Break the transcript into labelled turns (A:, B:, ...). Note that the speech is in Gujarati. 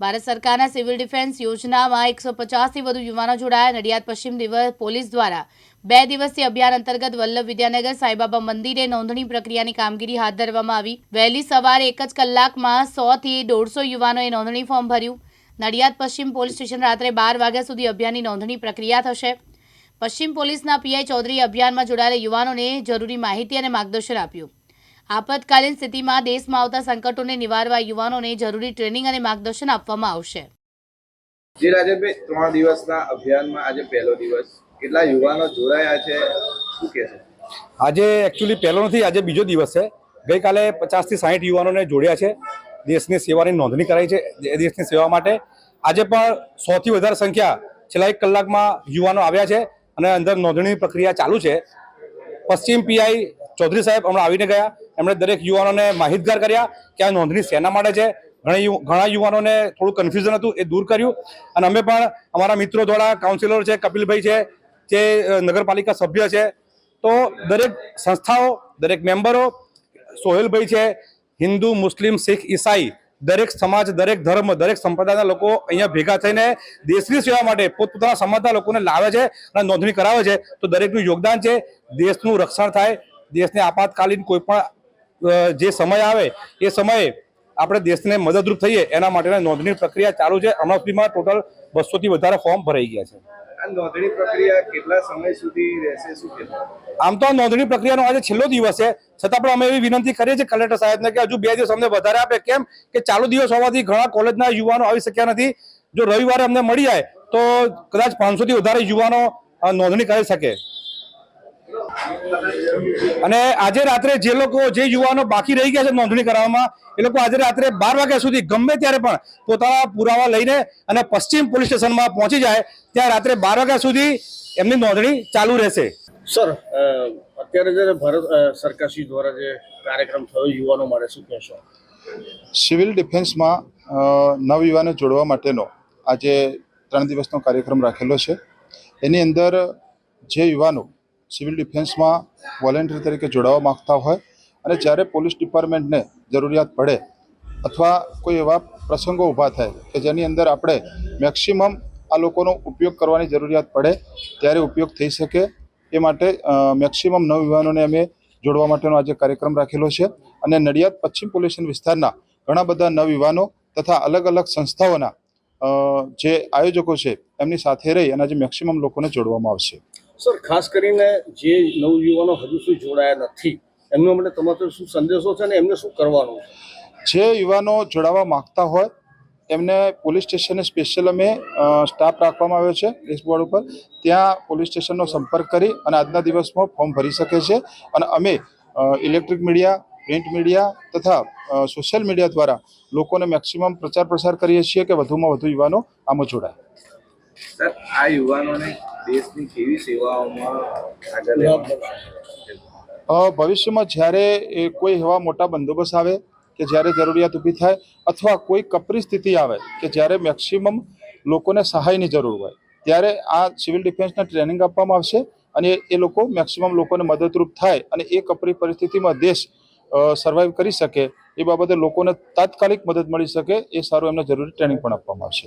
A: ભારત સરકારના સિવિલ ડિફેન્સ યોજનામાં એકસો પચાસથી વધુ યુવાનો જોડાયા. નડિયાદ પશ્ચિમ દિવસ પોલીસ દ્વારા બે દિવસીય અભિયાન અંતર્ગત વલ્લભ વિદ્યાનગર સાંઈબાબા મંદિરે નોંધણી પ્રક્રિયાની કામગીરી હાથ ધરવામાં આવી. વહેલી સવારે એક જ કલાકમાં સોથી દોઢસો યુવાનોએ નોંધણી ફોર્મ ભર્યું. નડિયાદ પશ્ચિમ પોલીસ સ્ટેશન રાત્રે બાર વાગ્યા સુધી અભિયાનની નોંધણી પ્રક્રિયા થશે. પશ્ચિમ પોલીસના પીઆઈ ચૌધરી અભિયાનમાં જોડાયેલા યુવાનોને જરૂરી માહિતી અને માર્ગદર્શન આપ્યું. આપતકાલીન સ્થિતિમાં દેશમાં આવતા સંકટોને નિવારવા યુવાનોને જરૂરી ટ્રેનિંગ અને માર્ગદર્શન આપવામાં આવશે.
B: જી રાજેશભાઈ ત્રણ દિવસના અભિયાનમાં આજે પહેલો દિવસ. કેટલા યુવાનો જોડાયા છે? શું કહેશો?
C: આજે એકચ્યુઅલી પહેલો નથી આજે બીજો દિવસ છે. ગઈકાલે પચાસથી સાહીઠ યુવાનોને જોડ્યા છે. દેશની સેવાની નોંધણી કરાઈ છે. દેશની સેવા માટે આજે પણ સોથી વધારે સંખ્યા છેલ્લા એક કલાકમાં યુવાનો આવ્યા છે અને અંદર નોંધણીની પ્રક્રિયા ચાલુ છે. પશ્ચિમ પીઆઈ ચૌધરી સાહેબ હમણાં આવીને ગયા. એમણે દરેક યુવાનોને માહિતગાર કર્યા કે આ નોંધણી શેના માટે છે. ઘણા ઘણા યુવાનોને થોડું કન્ફ્યુઝન હતું, એ દૂર કર્યું. અને અમે પણ અમારા મિત્રો દ્વારા કાઉન્સિલર છે, કપિલભાઈ છે, જે નગરપાલિકા સભ્ય છે. તો દરેક સંસ્થાઓ, દરેક મેમ્બરો, સોહેલભાઈ છે, હિન્દુ, મુસ્લિમ, શીખ, ઈસાઈ, દરેક સમાજ, દરેક ધર્મ, દરેક સંપ્રદાયના લોકો અહીંયા ભેગા થઈને દેશની સેવા માટે પોતપોતાના સમાજના લોકોને લાવે છે અને નોંધણી કરાવે છે. તો દરેકનું યોગદાન છે. દેશનું રક્ષણ થાય. દેશને આપાતકાલીન કોઈ પણ જે સમય આવે એ સમયે આપણે દેશને મદદરૂપ થઈએ એના માટેના નોંધણી પ્રક્રિયા ચાલુ છે. હમણાં સુધીમાં ટોટલ બસોથી વધારે ફોર્મ ભરાઈ ગયા છે.
B: નોંધણી પ્રક્રિયા કેટલા સમય સુધી રહેશે શું
C: આમ તો આ નોંધણી પ્રક્રિયાનો આજે છેલ્લો દિવસ છે. છતાં પણ અમે એવી વિનંતી કરીએ છીએ કલેક્ટર સાહેબને કે હજુ બે દિવસ અમને વધારે આપે. કેમ કે ચાલુ દિવસ હોવાથી ઘણા કોલેજના યુવાનો આવી શક્યા નથી. જો રવિવારે અમને મળી જાય તો કદાચ પાંચસો થી વધારે યુવાનો નોંધણી કરી શકે. અને આજે રાત્રે જે લોકો જે યુવાનો બાકી રહી ગયા છે નોંધણી કરાવવામાં એ લોકો આજે રાત્રે બાર વાગ્યા સુધી ગમે ત્યારે પણ પોતાના પુરાવા લઈને અને પશ્ચિમ પોલીસ સ્ટેશનમાં પહોંચી જાય ત્યાં રાત્રે બાર વાગ્યા સુધી એમની નોંધણી ચાલુ રહેશે.
D: સર અત્યારે જે ભારત સરકારશ્રી દ્વારા જે કાર્યક્રમ થયો યુવાનો માટે શું કહેશો?
E: સિવિલ ડિફેન્સમાં નવયુવાને જોડવા માટેનો આજે ત્રણ દિવસનો કાર્યક્રમ રાખેલો છે. એની અંદર જે યુવાનો સિવિલ ડિફેન્સમાં વોલેન્ટિયર તરીકે જોડાવા માગતા હોય અને જ્યારે પોલીસ ડિપાર્ટમેન્ટને જરૂરિયાત પડે અથવા કોઈ એવા પ્રસંગો ઊભા થાય કે જેની અંદર આપણે મેક્સિમમ આ લોકોનો ઉપયોગ કરવાની જરૂરિયાત પડે, ત્યારે ઉપયોગ થઈ શકે એ માટે મેક્સિમમ નવયુવાનોને અમે જોડવા માટેનો આજે કાર્યક્રમ રાખેલો છે અને નડિયાદ પશ્ચિમ પોલીસ વિસ્તારના ઘણા બધા નવયુવાનો તથા અલગ અલગ સંસ્થાઓના જે આયોજકો છે એમની સાથે રહી અને આજે મેક્સિમમ લોકોને જોડવામાં આવશે.
D: સર, ખાસ કરીને જે નવયુવાનો હજુ સુધી જોડાયા નથી, એમનો માટે તમારો શું સંદેશો છે અને એમને શું કરવાનું છે?
E: જે યુવાનો જોડાવા માંગતા હોય, એમને પોલીસ સ્ટેશને સ્પેશિયલ અમે સ્ટાફ રાખવામાં આવ્યો છે ડેશબોર્ડ ઉપર. ત્યાં પોલીસ સ્ટેશનનો સંપર્ક કરી અને આજના દિવસમાં ફોર્મ ભરી શકે છે. અને અમે ઇલેક્ટ્રિક મીડિયા પ્રિન્ટ મીડિયા તથા સોશિયલ મીડિયા દ્વારા લોકોને મેક્સિમમ પ્રચાર પ્રસાર કરીએ છીએ કે વધુમાં વધુ યુવાનો આમાં જોડાય.
B: સર, આ યુવાનોને દેશની કેવી સેવાઓમાં આગળ
E: ભવિષ્યમાં જ્યારે કોઈ એવા મોટા બંદોબસ્ત આવે કે જ્યારે જરૂરિયાત ઊભી થાય અથવા કોઈ કપરી સ્થિતિ આવે કે જ્યારે મેક્સિમમ લોકોને સહાયની જરૂર હોય, ત્યારે આ સિવિલ ડિફેન્સના ટ્રેનિંગ આપવામાં આવશે અને એ લોકો મેક્સિમમ લોકોને મદદરૂપ થાય અને એ કપરી પરિસ્થિતિમાં દેશ સર્વાઈવ કરી શકે. એ બાબતે લોકોને તાત્કાલિક મદદ મળી શકે, એ સારું એમને જરૂરી ટ્રેનિંગ પણ આપવામાં આવશે.